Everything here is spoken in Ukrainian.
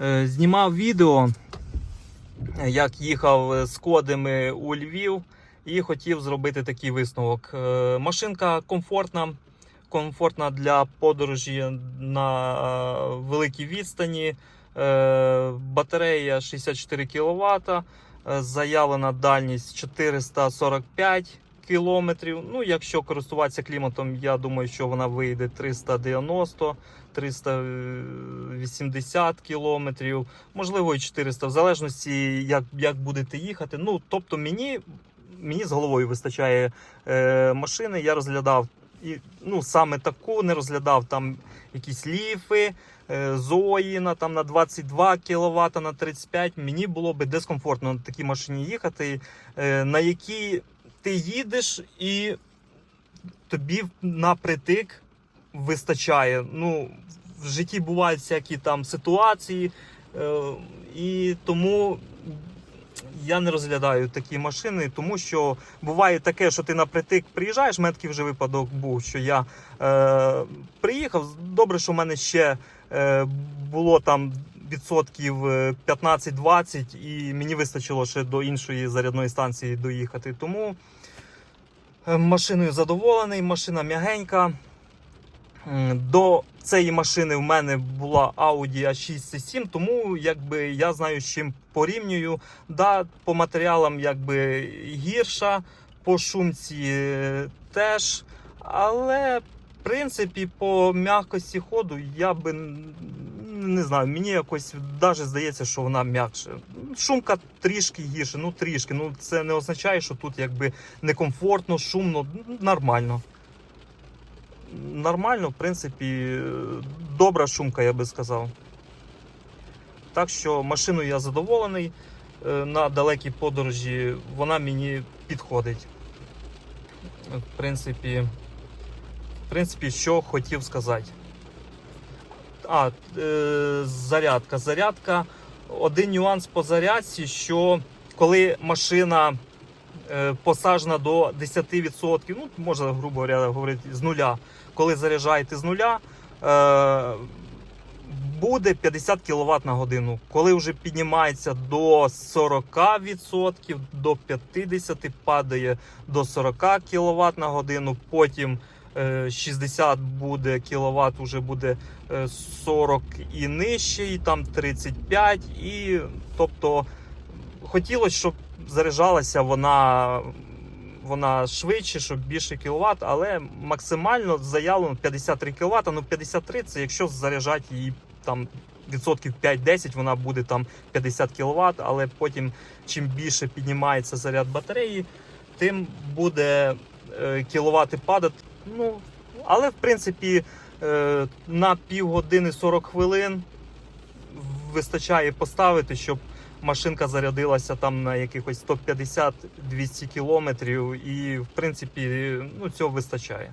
Е, Знімав відео, як їхав з кодами у Львів, і хотів зробити такий висновок. Е, Машинка комфортна, комфортна для подорожі на е, великій відстані. Батарея 64 кВт, заявлена дальність 445 кілометрів. Ну, якщо користуватися кліматом, я думаю, що вона вийде 390 380 кілометрів, можливо, і 400, в залежності, як, як будете їхати. Ну, тобто, мені, мені з головою вистачає е, машини. Я розглядав і ну, саме таку, не розглядав там якісь ліфи, е, Зої на, там, на 22 кВт, на 35. Мені було би дискомфортно на такій машині їхати, е, на якій ти їдеш і тобі напритик вистачає. Ну, в житті бувають всякі там ситуації, е, і тому я не розглядаю такі машини, тому що буває таке, що ти напритик приїжджаєш. У мене вже випадок був, що я е, приїхав. Добре, що в мене ще е, було там відсотків е, 15-20, і мені вистачило ще до іншої зарядної станції доїхати. Тому е, машиною задоволений, машина м'ягенька. До цієї машини в мене була Audi A6 C7, тому якби я знаю, з чим порівнюю. Да, по матеріалам якби гірша, по шумці е, теж. Але в принципі по м'якості ходу я би не знаю, мені якось навіть здається, що вона м'якше. Шумка трішки гірше, ну трішки. Ну це не означає, що тут якби некомфортно, шумно, нормально нормально, в принципі, добра шумка, я би сказав. Так що машиною я задоволений. Е, На далекій подорожі вона мені підходить. В принципі, в принципі, що хотів сказати. А, е, зарядка. Зарядка. Один нюанс по зарядці, що коли машина е, посаджена до 10%, ну, можна, грубо говоря, говорити, з нуля, коли заряджаєте з нуля, е, буде 50 кВт на годину. Коли вже піднімається до 40%, до 50% падає до 40 кВт на годину, потім 60 буде кВт, вже буде е, 40 і нижче, і там 35. І, тобто хотілося, щоб заряджалася вона вона швидше, щоб більше кіловат, але максимально заявлено 53 кВт. Ну 53 це якщо заряджати її там відсотків 5-10, вона буде там 50 кВт, але потім чим більше піднімається заряд батареї, тим буде е, кіловати падати. Ну, але в принципі е, на півгодини 40 хвилин вистачає поставити, щоб машинка зарядилася там на якихось 150-200 кілометрів, і в принципі ну, цього вистачає.